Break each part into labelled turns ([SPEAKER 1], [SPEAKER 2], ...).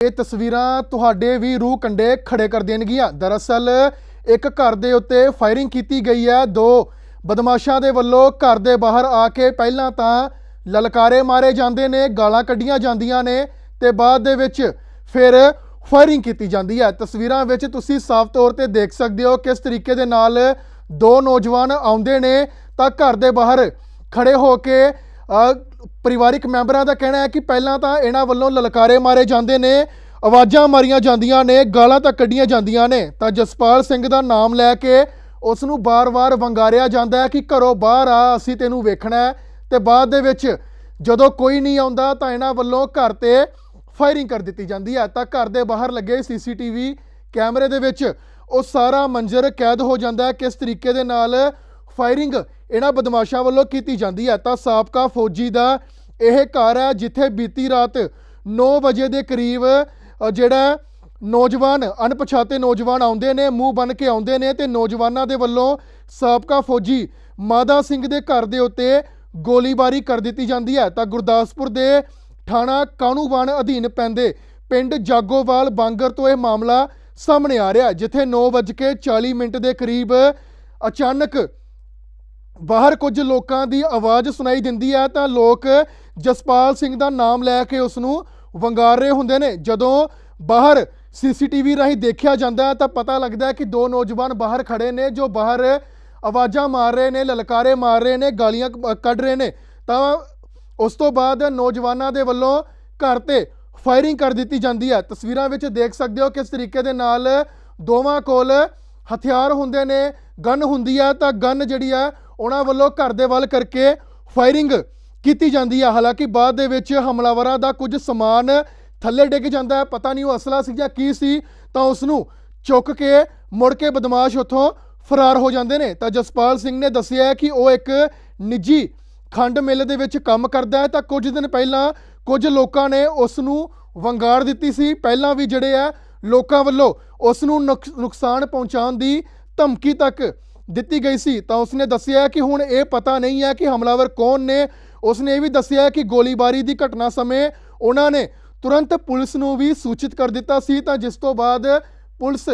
[SPEAKER 1] ਇਹ ਤਸਵੀਰਾਂ ਤੁਹਾਡੇ ਵੀ ਰੂਹ ਕੰਡੇ ਖੜੇ ਕਰ ਦੇਣਗੀਆਂ। ਦਰਅਸਲ, ਇੱਕ ਘਰ ਦੇ ਉੱਤੇ ਫਾਇਰਿੰਗ ਕੀਤੀ ਗਈ ਹੈ। ਦੋ ਬਦਮਾਸ਼ਾਂ ਦੇ ਵੱਲੋਂ ਘਰ ਦੇ ਬਾਹਰ ਆ ਕੇ ਪਹਿਲਾਂ ਤਾਂ ਲਲਕਾਰੇ ਮਾਰੇ ਜਾਂਦੇ ਨੇ, ਗਾਲਾਂ ਕੱਢੀਆਂ ਜਾਂਦੀਆਂ ਨੇ ਤੇ ਬਾਅਦ ਦੇ ਵਿੱਚ ਫਿਰ ਫਾਇਰਿੰਗ ਕੀਤੀ ਜਾਂਦੀ ਹੈ। ਤਸਵੀਰਾਂ ਵਿੱਚ ਤੁਸੀਂ ਸਾਫ਼ ਤੌਰ ਤੇ ਦੇਖ ਸਕਦੇ ਹੋ ਕਿਸ ਤਰੀਕੇ ਦੇ ਨਾਲ ਦੋ ਨੌਜਵਾਨ ਆਉਂਦੇ ਨੇ ਤਾਂ ਘਰ ਦੇ ਬਾਹਰ ਖੜੇ ਹੋ ਕੇ ਪਰਿਵਾਰਿਕ ਮੈਂਬਰਾਂ ਦਾ ਕਹਿਣਾ ਹੈ ਕਿ ਪਹਿਲਾਂ ਤਾਂ ਇਹਨਾਂ ਵੱਲੋਂ ਲਲਕਾਰੇ ਮਾਰੇ ਜਾਂਦੇ ਨੇ, ਆਵਾਜ਼ਾਂ ਮਾਰੀਆਂ ਜਾਂਦੀਆਂ ਨੇ, ਗਾਲਾਂ ਤਾਂ ਕੱਢੀਆਂ ਜਾਂਦੀਆਂ ਨੇ। ਤਾਂ ਜਸਪਾਲ ਸਿੰਘ ਦਾ ਨਾਮ ਲੈ ਕੇ ਉਸ ਨੂੰ ਬਾਰ-ਬਾਰ ਵੰਗਾਰਿਆ ਜਾਂਦਾ ਹੈ ਕਿ ਘਰੋਂ ਬਾਹਰ ਆ, ਅਸੀਂ ਤੈਨੂੰ ਵੇਖਣਾ ਹੈ। ਤੇ ਬਾਅਦ ਦੇ ਵਿੱਚ ਜਦੋਂ ਕੋਈ ਨਹੀਂ ਆਉਂਦਾ ਤਾਂ ਇਹਨਾਂ ਵੱਲੋਂ ਘਰ ਤੇ ਫਾਇਰਿੰਗ ਕਰ ਦਿੱਤੀ ਜਾਂਦੀ ਹੈ। ਤਾਂ ਘਰ ਦੇ ਬਾਹਰ ਲੱਗੇ ਸੀਸੀਟੀਵੀ ਕੈਮਰੇ ਦੇ ਵਿੱਚ ਉਹ ਸਾਰਾ ਮੰਜ਼ਰ ਕੈਦ ਹੋ ਜਾਂਦਾ ਹੈ। ਕਿਸ ਤਰੀਕੇ ਦੇ ਨਾਲ ਫਾਇਰਿੰਗ ਇਹਨਾਂ ਬਦਮਾਸ਼ਾਂ ਵੱਲੋਂ ਕੀਤੀ ਜਾਂਦੀ ਹੈ। ਤਾਂ ਸਾਬਕਾ ਫੌਜੀ ਦਾ ਇਹ ਘਰ ਹੈ ਜਿੱਥੇ ਬੀਤੀ ਰਾਤ 9 ਵਜੇ ਦੇ ਕਰੀਬ ਜਿਹੜਾ ਨੌਜਵਾਨ ਅਣਪਛਾਤੇ ਨੌਜਵਾਨ ਆਉਂਦੇ ਨੇ ਮੂੰਹ ਬਨ ਕੇ ਆਉਂਦੇ ਨੇ ਤੇ ਨੌਜਵਾਨਾਂ ਦੇ ਵੱਲੋਂ ਸਾਬਕਾ ਫੌਜੀ ਮਾਦਾ ਸਿੰਘ ਦੇ ਘਰ ਦੇ ਉੱਤੇ ਗੋਲੀਬਾਰੀ ਕਰ ਦਿੱਤੀ ਜਾਂਦੀ ਹੈ। ਤਾਂ ਗੁਰਦਾਸਪੁਰ ਦੇ ਥਾਣਾ ਕਾਨੂੰਵਾਨ ਅਧੀਨ ਪੈਂਦੇ ਪਿੰਡ ਜਾਗੋਵਾਲ ਬਾਂਗਰ ਤੋਂ ਇਹ ਮਾਮਲਾ ਸਾਹਮਣੇ ਆ ਰਿਹਾ ਹੈ, ਜਿੱਥੇ 9:40 ਮਿੰਟ ਦੇ ਕਰੀਬ ਅਚਾਨਕ ਬਾਹਰ ਕੁਝ ਲੋਕਾਂ ਦੀ ਆਵਾਜ਼ ਸੁਣਾਈ ਦਿੰਦੀ ਹੈ, ਤਾਂ ਲੋਕ ਜਸਪਾਲ ਸਿੰਘ ਦਾ ਨਾਮ ਲੈ ਕੇ ਉਸ ਨੂੰ ਵੰਗਾਰ ਰਹੇ ਹੁੰਦੇ ਨੇ। ਜਦੋਂ ਬਾਹਰ ਸੀਸੀਟੀਵੀ ਰਾਹੀਂ ਦੇਖਿਆ ਜਾਂਦਾ ਤਾਂ ਪਤਾ ਲੱਗਦਾ ਕਿ ਦੋ ਨੌਜਵਾਨ ਬਾਹਰ ਖੜੇ ਨੇ, ਜੋ ਬਾਹਰ ਆਵਾਜ਼ਾਂ ਮਾਰ ਰਹੇ ਨੇ, ਲਲਕਾਰੇ ਮਾਰ ਰਹੇ ਨੇ, ਗਾਲੀਆਂ ਕੱਢ ਰਹੇ ਨੇ। ਤਾਂ ਉਸ ਤੋਂ ਬਾਅਦ ਨੌਜਵਾਨਾਂ ਦੇ ਵੱਲੋਂ ਘਰ ਤੇ ਫਾਇਰਿੰਗ ਕਰ ਦਿੱਤੀ ਜਾਂਦੀ ਹੈ। ਤਸਵੀਰਾਂ ਵਿੱਚ ਦੇਖ ਸਕਦੇ ਹੋ ਕਿਸ ਤਰੀਕੇ ਦੇ ਨਾਲ ਦੋਵਾਂ ਕੋਲ ਹਥਿਆਰ ਹੁੰਦੇ ਨੇ, ਗਨ ਹੁੰਦੀ ਹੈ, ਤਾਂ ਗਨ ਜਿਹੜੀ ਹੈ ਉਹਨਾਂ ਵੱਲੋਂ ਘਰ ਦੇ ਵੱਲ ਕਰਕੇ ਫਾਇਰਿੰਗ ਕੀਤੀ ਜਾਂਦੀ ਹੈ ਹਾਲਾਂਕਿ ਬਾਅਦ ਦੇ ਵਿੱਚ ਹਮਲਾਵਰਾਂ ਦਾ ਕੁਝ ਸਮਾਨ ਥੱਲੇ ਡਿੱਗ ਜਾਂਦਾ ਹੈ। ਪਤਾ ਨਹੀਂ ਉਹ ਅਸਲਾ ਸੀ ਜਾਂ ਕੀ ਸੀ, ਤਾਂ ਉਸ ਨੂੰ ਚੁੱਕ ਕੇ ਮੁੜ ਕੇ ਬਦਮਾਸ਼ ਉੱਥੋਂ ਫਰਾਰ ਹੋ ਜਾਂਦੇ ਨੇ। ਤਾਂ ਜਸਪਾਲ ਸਿੰਘ ਨੇ ਦੱਸਿਆ ਕਿ ਉਹ ਇੱਕ ਨਿੱਜੀ ਖੰਡ ਮਿੱਲ ਦੇ ਵਿੱਚ ਕੰਮ ਕਰਦਾ ਹੈ। ਤਾਂ ਕੁਝ ਦਿਨ ਪਹਿਲਾਂ ਕੁਝ ਲੋਕਾਂ ਨੇ ਉਸ ਨੂੰ ਵੰਗਾਰ ਦਿੱਤੀ ਸੀ। ਪਹਿਲਾਂ ਵੀ ਜਿਹੜੇ ਆ, ਲੋਕਾਂ ਵੱਲੋਂ ਉਸ ਨੂੰ ਨੁਕਸ- ਨੁਕਸਾਨ ਪਹੁੰਚਾਉਣ ਦੀ ਧਮਕੀ ਤੱਕ ਦਿੱਤੀ ਗਈ ਸੀ, ਤਾਂ ਉਸਨੇ ਦੱਸਿਆ ਕਿ ਹੁਣ ਇਹ ਪਤਾ ਨਹੀਂ ਹੈ ਕਿ ਹਮਲਾਵਰ ਕੌਣ ਨੇ। ਉਸਨੇ ਇਹ ਵੀ ਦੱਸਿਆ ਕਿ ਗੋਲੀਬਾਰੀ ਦੀ ਘਟਨਾ ਸਮੇਂ ਉਹਨਾਂ ਨੇ ਤੁਰੰਤ ਪੁਲਿਸ ਨੂੰ ਵੀ ਸੂਚਿਤ ਕਰ ਦਿੱਤਾ ਸੀ, ਤਾਂ ਜਿਸ ਤੋਂ ਬਾਅਦ ਪੁਲਿਸ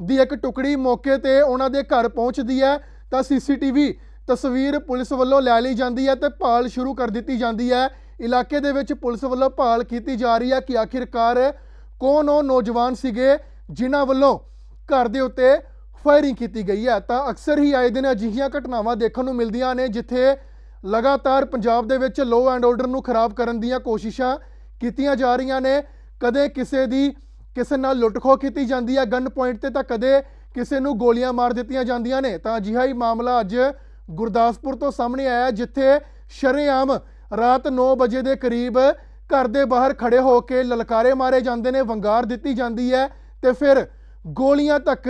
[SPEAKER 1] ਦੀ ਇੱਕ ਟੁਕੜੀ ਮੌਕੇ ਤੇ ਉਹਨਾਂ ਦੇ ਘਰ ਪਹੁੰਚਦੀ ਹੈ, ਤਾਂ ਸੀਸੀਟੀਵੀ ਤਸਵੀਰ ਪੁਲਿਸ ਵੱਲੋਂ ਲੈ ਲਈ ਜਾਂਦੀ ਹੈ ਤੇ ਭਾਲ ਸ਼ੁਰੂ ਕਰ ਦਿੱਤੀ ਜਾਂਦੀ ਹੈ। ਇਲਾਕੇ ਦੇ ਵਿੱਚ ਪੁਲਿਸ ਵੱਲੋਂ ਭਾਲ ਕੀਤੀ ਜਾ ਰਹੀ ਹੈ ਕਿ ਆਖਿਰਕਾਰ ਕੌਣ ਉਹ ਨੌਜਵਾਨ ਸੀਗੇ ਜਿਨ੍ਹਾਂ ਵੱਲੋਂ ਘਰ ਦੇ ਉੱਤੇ ਫਾਇਰਿੰਗ ਕੀਤੀ ਗਈ ਹੈ, ਤਾਂ ਅਕਸਰ ਹੀ ਆਏ ਦਿਨ ਅਜਿਹੀਆਂ ਘਟਨਾਵਾਂ ਦੇਖਣ ਨੂੰ ਮਿਲਦੀਆਂ ਨੇ, ਜਿੱਥੇ ਲਗਾਤਾਰ ਪੰਜਾਬ ਦੇ ਵਿੱਚ ਲੋ ਐਂਡ ਆਰਡਰ ਨੂੰ ਖਰਾਬ ਕਰਨ ਦੀਆਂ ਕੋਸ਼ਿਸ਼ਾਂ ਕੀਤੀਆਂ ਜਾ ਰਹੀਆਂ ਨੇ। ਕਦੇ ਕਿਸੇ ਦੀ ਕਿਸੇ ਨਾਲ ਲੁੱਟਖੋ ਕੀਤੀ ਜਾਂਦੀ ਹੈ, ਗਨ ਪੁਆਇੰਟ ਤੇ ਤਾਂ ਕਦੇ ਕਿਸੇ ਨੂੰ ਗੋਲੀਆਂ ਮਾਰ ਦਿੱਤੀਆਂ ਜਾਂਦੀਆਂ ਨੇ। ਤਾਂ ਅਜਿਹਾ ਹੀ ਮਾਮਲਾ ਅੱਜ ਗੁਰਦਾਸਪੁਰ ਤੋਂ ਸਾਹਮਣੇ ਆਇਆ ਜਿੱਥੇ ਸ਼ਰੇਆਮ ਰਾਤ 9 ਵਜੇ ਦੇ ਕਰੀਬ ਘਰ ਦੇ ਬਾਹਰ ਖੜੇ ਹੋ ਕੇ ਲਲਕਾਰੇ ਮਾਰੇ ਜਾਂਦੇ ਨੇ, ਵੰਗਾਰ ਦਿੱਤੀ ਜਾਂਦੀ ਹੈ ਤੇ ਫਿਰ ਗੋਲੀਆਂ ਤੱਕ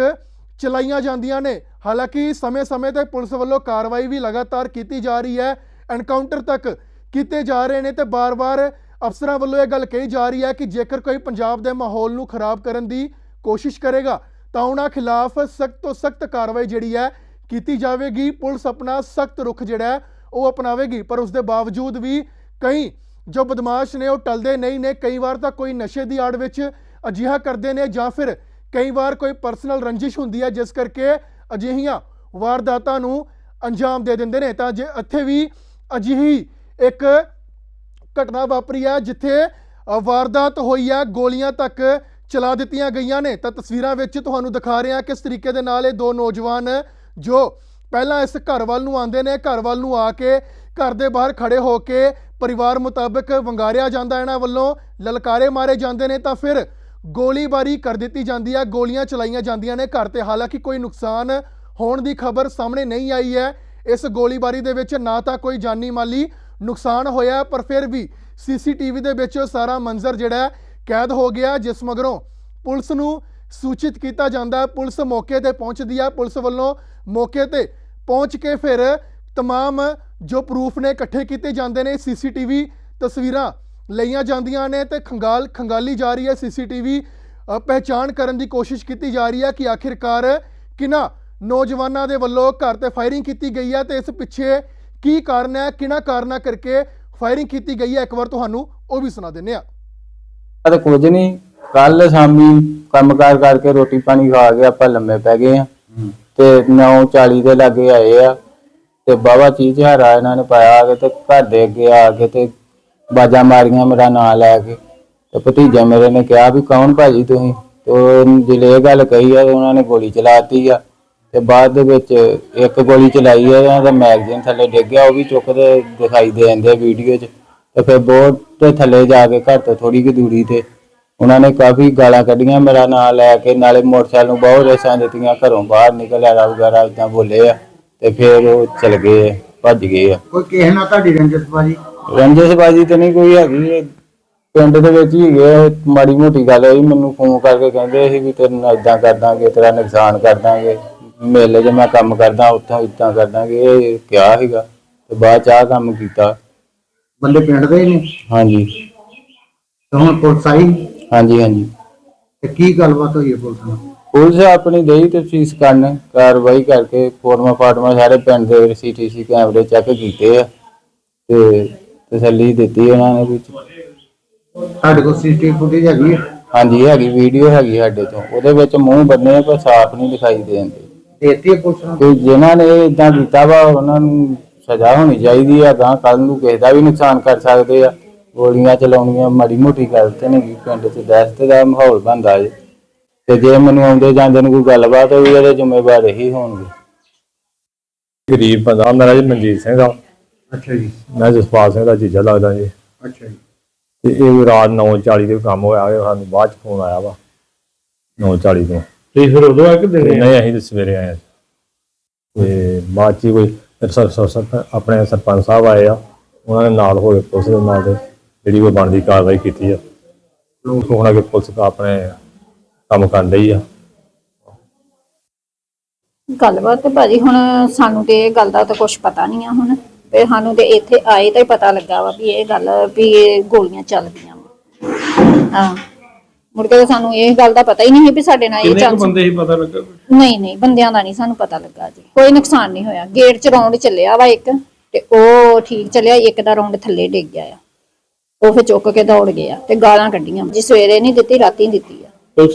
[SPEAKER 1] ਚਲਾਈਆਂ ਜਾਂਦੀਆਂ ਨੇ। ਹਾਲਾਂਕਿ ਸਮੇਂ-ਸਮੇਂ ਤੇ ਪੁਲਿਸ ਵੱਲੋਂ ਕਾਰਵਾਈ ਵੀ ਲਗਾਤਾਰ ਕੀਤੀ ਜਾ ਰਹੀ ਹੈ। ਐਨਕਾਊਂਟਰ ਤੱਕ ਕੀਤੇ ਜਾ ਰਹੇ ਨੇ ਤੇ ਬਾਰ-ਬਾਰ ਅਫਸਰਾਂ ਵੱਲੋਂ ਇਹ ਗੱਲ ਕਹੀ ਜਾ ਰਹੀ ਹੈ ਕਿ ਜੇਕਰ ਕੋਈ ਪੰਜਾਬ ਦੇ ਮਾਹੌਲ ਨੂੰ ਖਰਾਬ ਕਰਨ ਦੀ ਕੋਸ਼ਿਸ਼ ਕਰੇਗਾ, ਤਾਂ ਉਹਨਾਂ ਖਿਲਾਫ ਸਖਤ ਤੋਂ ਸਖਤ ਕਾਰਵਾਈ ਜਿਹੜੀ ਹੈ ਕੀਤੀ ਜਾਵੇਗੀ। ਪੁਲਿਸ ਆਪਣਾ ਸਖਤ ਰੁਖ ਜਿਹੜਾ ਉਹ ਅਪਣਾਵੇਗੀ। ਪਰ ਉਸ ਦੇ ਬਾਵਜੂਦ ਵੀ ਕਈ ਜੋ ਬਦਮਾਸ਼ ਨੇ, ਉਹ ਟਲਦੇ ਨਹੀਂ ਨੇ। ਕਈ ਵਾਰ ਤਾਂ ਕੋਈ ਨਸ਼ੇ ਦੀ ਆੜ ਵਿੱਚ ਅਜਿਹਾ ਕਰਦੇ ਨੇ ਜਾਂ ਫਿਰ ਕਈ ਵਾਰ ਕੋਈ ਪਰਸਨਲ ਰੰਜਿਸ਼ ਹੁੰਦੀ ਹੈ, ਜਿਸ ਕਰਕੇ ਅਜਿਹੀਆਂ ਵਾਰਦਾਤਾਂ ਨੂੰ ਅੰਜਾਮ ਦੇ ਦਿੰਦੇ ਨੇ। ਤਾਂ ਜੇ ਇੱਥੇ ਵੀ ਅਜਿਹੀ ਇੱਕ ਘਟਨਾ ਵਾਪਰੀ ਹੈ, ਜਿੱਥੇ ਵਾਰਦਾਤ ਹੋਈ ਹੈ, ਗੋਲੀਆਂ ਤੱਕ ਚਲਾ ਦਿੱਤੀਆਂ ਗਈਆਂ ਨੇ, ਤਾਂ ਤਸਵੀਰਾਂ ਵਿੱਚ ਤੁਹਾਨੂੰ ਦਿਖਾ ਰਹੇ ਹਾਂ ਕਿਸ ਤਰੀਕੇ ਦੇ ਨਾਲ ਇਹ ਦੋ ਨੌਜਵਾਨ ਜੋ ਪਹਿਲਾਂ ਇਸ ਘਰ ਵੱਲ ਨੂੰ ਆਉਂਦੇ ਨੇ, ਘਰ ਵੱਲ ਨੂੰ ਆ ਕੇ ਘਰ ਦੇ ਬਾਹਰ ਖੜੇ ਹੋ ਕੇ ਪਰਿਵਾਰ ਮੁਤਾਬਕ ਵੰਗਾਰਿਆ ਜਾਂਦਾ ਇਹਨਾਂ ਵੱਲੋਂ ਲਲਕਾਰੇ ਮਾਰੇ ਜਾਂਦੇ ਨੇ, ਤਾਂ ਫਿਰ ਗੋਲੀਬਾਰੀ ਕਰ ਦਿੱਤੀ ਜਾਂਦੀ ਹੈ ਗੋਲੀਆਂ ਚਲਾਈਆਂ ਜਾਂਦੀਆਂ ਨੇ ਘਰ ਤੇ ਹਾਲਾਂਕਿ ਕੋਈ ਨੁਕਸਾਨ ਹੋਣ ਦੀ ਖਬਰ ਸਾਹਮਣੇ ਨਹੀਂ ਆਈ ਹੈ ਇਸ ਗੋਲੀਬਾਰੀ ਦੇ ਵਿੱਚ ਨਾ ਤਾਂ ਕੋਈ ਜਾਨੀ ਮਾਲੀ ਨੁਕਸਾਨ ਹੋਇਆ ਪਰ ਫਿਰ ਵੀ ਸੀਸੀਟੀਵੀ ਦੇ ਵਿੱਚ ਉਹ ਸਾਰਾ ਮੰਜ਼ਰ ਜਿਹੜਾ ਹੈ ਕੈਦ ਹੋ ਗਿਆ ਜਿਸ ਮਗਰੋਂ ਪੁਲਿਸ ਨੂੰ ਸੂਚਿਤ ਕੀਤਾ ਜਾਂਦਾ ਹੈ ਪੁਲਿਸ ਮੌਕੇ ਤੇ ਪਹੁੰਚਦੀ ਹੈ ਪੁਲਿਸ ਵੱਲੋਂ ਮੌਕੇ ਤੇ ਪਹੁੰਚ ਕੇ ਫਿਰ तमाम ਜੋ ਪ੍ਰੂਫ ਨੇ ਇਕੱਠੇ ਕੀਤੇ ਜਾਂਦੇ ਨੇ ਸੀਸੀਟੀਵੀ ਤਸਵੀਰਾਂ ਲਈਆਂ ਜਾਂਦੀਆਂ ਨੇ ਤੇ ਖੰਗਾਲ ਖੰਗਾਲੀ ਜਾ ਰਹੀ ਹੈ ਸੀਸੀਟੀਵੀ ਪਹਿਚਾਣ ਕਰਨ ਦੀ ਕੋਸ਼ਿਸ਼ ਕੀਤੀ ਜਾ ਰਹੀ ਹੈ ਕਿ ਆਖਿਰਕਾਰ ਕਿਹਨਾਂ ਨੌਜਵਾਨਾਂ ਦੇ ਵੱਲੋਂ ਘਰ ਤੇ ਫਾਇਰਿੰਗ ਕੀਤੀ ਗਈ ਹੈ ਤੇ ਇਸ ਪਿੱਛੇ ਕੀ ਕਾਰਨ ਹੈ ਕਿਹਨਾਂ ਕਾਰਨਾਂ ਕਰਕੇ ਫਾਇਰਿੰਗ ਕੀਤੀ ਗਈ ਹੈ? ਇੱਕ ਵਾਰ ਤੁਹਾਨੂੰ ਉਹ ਵੀ ਸੁਣਾ ਦਿੰਨੇ ਆ
[SPEAKER 2] ਤਾਂ ਕੁਝ ਨਹੀਂ ਕੱਲ ਸ਼ਾਮੀ ਕੰਮਕਾਰ ਕਰਕੇ ਰੋਟੀ ਪਾਣੀ ਖਾ ਕੇ ਆਪਾਂ ਲੰਮੇ ਪੈ ਗਏ ਆ ਤੇ 9:40 ਦੇ ਲਾਗੇ ਆਏ ਆ ਤੇ ਬਾਬਾ ਚੀਜ਼ ਹਾਰਾ ਇਹਨਾਂ ਨੇ ਪਾਇਆ ਆ ਕੇ ਤੇ ਘਰ ਦੇ ਅੱਗੇ ਆ ਕੇ ਤੇ ਬਾਜਾ ਮਾਰੀਆਂ ਮੇਰਾ ਨਾਂ ਲੈ ਕੇ। ਤੇ ਭਤੀਜਾ ਮੇਰੇ ਨੇ ਕਿਹਾ ਵੀ ਕੌਣ ਭਾਜੀ ਤੁਸੀਂ? ਤੇ ਉਹ ਇਹ ਗੱਲ ਕਹੀ ਆ, ਉਹਨਾਂ ਨੇ ਗੋਲੀ ਚਲਾਤੀ ਆ। ਤੇ ਬਾਅਦ ਦੇ ਵਿੱਚ ਇੱਕ ਗੋਲੀ ਚਲਾਈ ਆ, ਇਹਨਾਂ ਮੈਗਜ਼ੀਨ ਥੱਲੇ ਡਿੱਗ ਗਿਆ, ਉਹ ਵੀ ਚੁੱਕਦੇ ਦਿਖਾਈ ਦੇ ਜਾਂਦੇ ਵੀਡੀਓ 'ਚ। ਤੇ ਫਿਰ ਬੋਟ ਤੇ ਥੱਲੇ ਜਾ ਕੇ ਘਰ ਤੋਂ ਥੋੜੀ ਕੁ ਦੂਰੀ ਤੇ ਉਹਨਾਂ ਨੇ ਕਾਫੀ ਗਾਲਾਂ ਕੱਢੀਆਂ ਮੇਰਾ ਨਾਂ ਲੈ ਕੇ, ਨਾਲੇ ਮੋਟਰਸਾਈਕਲ ਨੂੰ ਬਹੁਤ ਰੇਸਾਂ ਦਿੱਤੀਆਂ, ਘਰੋਂ ਬਾਹਰ ਨਿਕਲ ਆਇਆ ਵਗੈਰਾ ਇਦਾਂ ਬੋਲੇ ਆ। ਤੇ ਫਿਰ ਉਹ ਚਲ ਗਏ, ਭੱਜ ਗਏ ਆ।
[SPEAKER 3] ਕੋਈ ਕਿਸੇ ਨਾਲ ਤੁਹਾਡੀ ਰੰਜਸਬਾਜੀ
[SPEAKER 2] ਰੰਜਸਬਾਜੀ ਤੇ ਨਹੀਂ ਕੋਈ ਹੈਗੀ ਇਹ ਪਿੰਡ ਦੇ ਵਿੱਚ ਹੀ ਹੈਗੇ ਆ, ਮਾੜੀ ਮੋਟੀ ਗੱਲ ਹੋਈ ਮੈਨੂੰ ਫੋਨ ਕਰਕੇ ਕਹਿੰਦੇ ਸੀ ਵੀ ਤੈਨੂੰ ਇਦਾਂ ਕਰ ਦਾਂਗੇ ਤੇਰਾ ਨੁਕਸਾਨ ਕਰ ਦਾਂਗੇ। ਮੇਲੇ 'ਚ ਮੈਂ ਕੰਮ ਕਰਦਾ ਉੱਥੋਂ ਇਦਾਂ ਕਰ ਦਾਂਗੇ ਇਹ ਕਿਹਾ ਸੀਗਾ ਤੇ ਬਾਅਦ ਚ ਆਹ ਕੰਮ ਕੀਤਾ।
[SPEAKER 3] ਬੰਦੇ ਪਿੰਡ ਦੇ ਹੀ ਨੇ?
[SPEAKER 2] ਹਾਂਜੀ।
[SPEAKER 3] ਤੇ ਹੁਣ ਪੁਲਿਸ ਆਈ?
[SPEAKER 2] ਹਾਂਜੀ ਹਾਂਜੀ।
[SPEAKER 3] ਤੇ ਕੀ ਗੱਲਬਾਤ ਹੋਈ ਹੈ ਪੁਲਿਸ ਨਾਲ?
[SPEAKER 2] ਪੁਲਿਸ ਆਪਣੀ ਦੇਈ ਤਫਤੀਸ਼ ਕਰਨ ਕਾਰਵਾਈ ਕਰਕੇ ਫੋਰਮਾ ਫਾਟਮਾ ਸਾਰੇ ਪਿੰਡ ਦੇ ਸੀਟੀਸੀ ਕੈਮਰੇ ਚੈੱਕ ਕੀਤੇ ਆ। ਤੇ ਤਸੱਲੀ ਦਿੱਤੀ ਉਹਨਾਂ ਨੇ ਵਿੱਚ
[SPEAKER 3] ਤੁਹਾਡੇ ਕੋਲ ਸੀਸੀਟੀਵੀ ਫੁਟੇਜ ਹੈਗੀ ਹੈ?
[SPEAKER 2] ਹਾਂਜੀ ਹੈਗੀ ਵੀਡੀਓ ਹੈਗੀ ਸਾਡੇ ਤੋਂ ਉਹਦੇ ਵਿੱਚ ਮੂੰਹ ਬੰਨੇ ਪਰ ਸਾਫ਼ ਨਹੀਂ ਦਿਖਾਈ ਦੇਂਦੇ
[SPEAKER 3] ਦੇਤੀ ਹੈ ਪੁਲਿਸ ਨੂੰ?
[SPEAKER 2] ਤੇ ਜਿਨ੍ਹਾਂ ਨੇ ਇਦਾਂ ਕੀਤਾ ਵਾ ਉਹਨਾਂ ਨੂੰ ਸਜ਼ਾ ਹੋਣੀ ਚਾਹੀਦੀ ਆ ਗਾਂ ਕੱਲ ਨੂੰ ਕਿਸੇ ਦਾ ਵੀ ਨੁਕਸਾਨ ਕਰ ਸਕਦੇ ਆ। ਗੋਲੀਆਂ ਚਲਾਉਣੀਆਂ ਮਾੜੀ ਮੋਟੀ ਗੱਲ ਤੇ ਨਹੀਂ ਪਿੰਡ 'ਚ ਦਹਿਸ਼ਤ ਦਾ ਮਾਹੌਲ ਬਣਦਾ ਜੀ। ਤੇ ਜੇ ਮੈਨੂੰ ਆਉਂਦੇ ਜਾਂਦੇ ਨੂੰ ਕੋਈ ਗੱਲਬਾਤ ਹੋਈ ਇਹਦੇ ਜ਼ਿੰਮੇਵਾਰ ਇਹੀ ਹੋਣਗੇ।
[SPEAKER 4] ਗਰੀਬ ਬੰਦਾ ਮੇਰਾ ਜੀ ਮਨਜੀਤ ਸਿੰਘ ਆ
[SPEAKER 3] ਅੱਛਾ ਜੀ।
[SPEAKER 4] ਮੈਂ ਜਸਪਾਲ ਸਿੰਘ ਦਾ ਜੀਜਾ ਲੱਗਦਾ ਜੀ।
[SPEAKER 3] ਅੱਛਾ ਜੀ।
[SPEAKER 4] ਤੇ ਇਹ ਰਾਤ 9:40 ਦੇ ਕੰਮ ਹੋਇਆ ਇਹ ਸਾਨੂੰ ਬਾਅਦ ਚ ਫੋਨ ਆਇਆ ਵਾ 9:40 ਤੋਂ।
[SPEAKER 3] ਤੁਸੀਂ ਫਿਰ ਉਦੋਂ ਆ ਕੇ
[SPEAKER 4] ਤੇ ਨਹੀਂ ਅਸੀਂ ਤਾਂ ਸਵੇਰੇ ਆਏ। ਤੇ ਬਾਅਦ ਚ ਕੋਈ ਆਪਣੇ ਸਰਪੰਚ ਸਾਹਿਬ ਆਏ ਆ ਉਹਨਾਂ ਨੇ ਨਾਲ ਹੋ ਕੇ ਪੁਲਿਸ ਦੇ ਨਾਲ ਦੇ ਜਿਹੜੀ ਕੋਈ ਬਣਦੀ ਕਾਰਵਾਈ ਕੀਤੀ ਆ। ਲੋਕ ਹੁਣ ਅਗੇ ਪੁਲਿਸ ਦਾ ਆਪਣੇ ਕੰਮ ਕਰਨ ਡਈ ਆ।
[SPEAKER 5] ਗੱਲਬਾਤ ਤੇ ਭਾਜੀ ਹੁਣ ਸਾਨੂੰ ਤੇ ਇਹ ਗੱਲ ਦਾ ਤਾਂ ਕੁਝ ਪਤਾ ਨਹੀਂ ਆ ਹੁਣ। ਤੇ ਸਾਨੂੰ ਤੇ ਇੱਥੇ ਆਏ ਤਾਂ ਹੀ ਪਤਾ ਲੱਗਾ ਵਾ ਵੀ ਇਹ ਗੱਲ ਵੀ ਇਹ ਗੋਲੀਆਂ ਚੱਲਦੀਆਂ ਵਾ। ਹਾਂ। ਮੁੜ ਕੇ ਤਾਂ ਸਾਨੂੰ ਇਹ ਗੱਲ ਦਾ ਪਤਾ ਹੀ ਨਹੀਂ ਸੀ ਵੀ ਸਾਡੇ ਨਾਲ ਇਹ ਚੱਲ ਬੰਦੇ ਹੀ ਪਤਾ ਲੱਗਾ ਨਹੀਂ ਨਹੀਂ ਬੰਦਿਆਂ ਦਾ ਨਹੀਂ ਸਾਨੂੰ ਪਤਾ ਲੱਗਾ ਜੀ। ਕੋਈ ਨੁਕਸਾਨ ਨਹੀਂ ਹੋਇਆ। ਗੇਟ 'ਚ ਰੌਂਡ ਚੱਲਿਆ ਵਾ ਇੱਕ ਤੇ ਉਹ ਠੀਕ ਚੱਲਿਆ ਇੱਕ ਦਾ ਰੌਂਡ ਥੱਲੇ ਡਿੱਗ ਗਿਆ ਆ। ਉਹ ਫਿਰ ਚੁੱਕ ਕੇ ਦੌੜ ਗਿਆ ਤੇ ਗਾਲਾਂ ਕੱਢੀਆਂ। ਜੀ ਸਵੇਰੇ ਨਹੀਂ ਦਿੱਤੀ ਰਾਤੀ ਦਿੱਤੀ ਆ।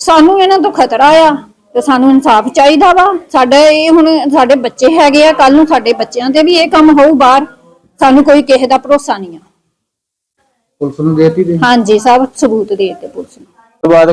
[SPEAKER 5] ਸਾਨੂੰ ਇਹਨਾਂ ਤੋਂ ਖਤਰਾ ਆ। ਤੇ ਸਾਨੂੰ ਇਨਸਾਫ ਚਾਹੀਦਾ ਵਾ। ਸਾਡੇ ਇਹ ਹੁਣ ਸਾਡੇ ਬੱਚੇ ਹੈਗੇ ਆ ਕੱਲ ਨੂੰ ਸਾਡੇ ਬੱਚਿਆਂ ਤੇ ਵੀ ਇਹ ਕੰਮ ਹੋਊ ਬਾਹਰ। ਸਾਨੂੰ ਕੋਈ ਕਿਸੇ ਦਾ ਭਰੋਸਾ ਨਹੀਂ ਆ।
[SPEAKER 3] ਪੁਲਿਸ ਨੂੰ ਦੇਤੀ ਦੇ
[SPEAKER 5] ਹਾਂਜੀ ਸਭ ਸਬੂਤ ਦੇ ਦਿੱਤੇ ਪੁਲਿਸ ਨੂੰ।
[SPEAKER 2] ਤੋਂ ਬਾਅਦ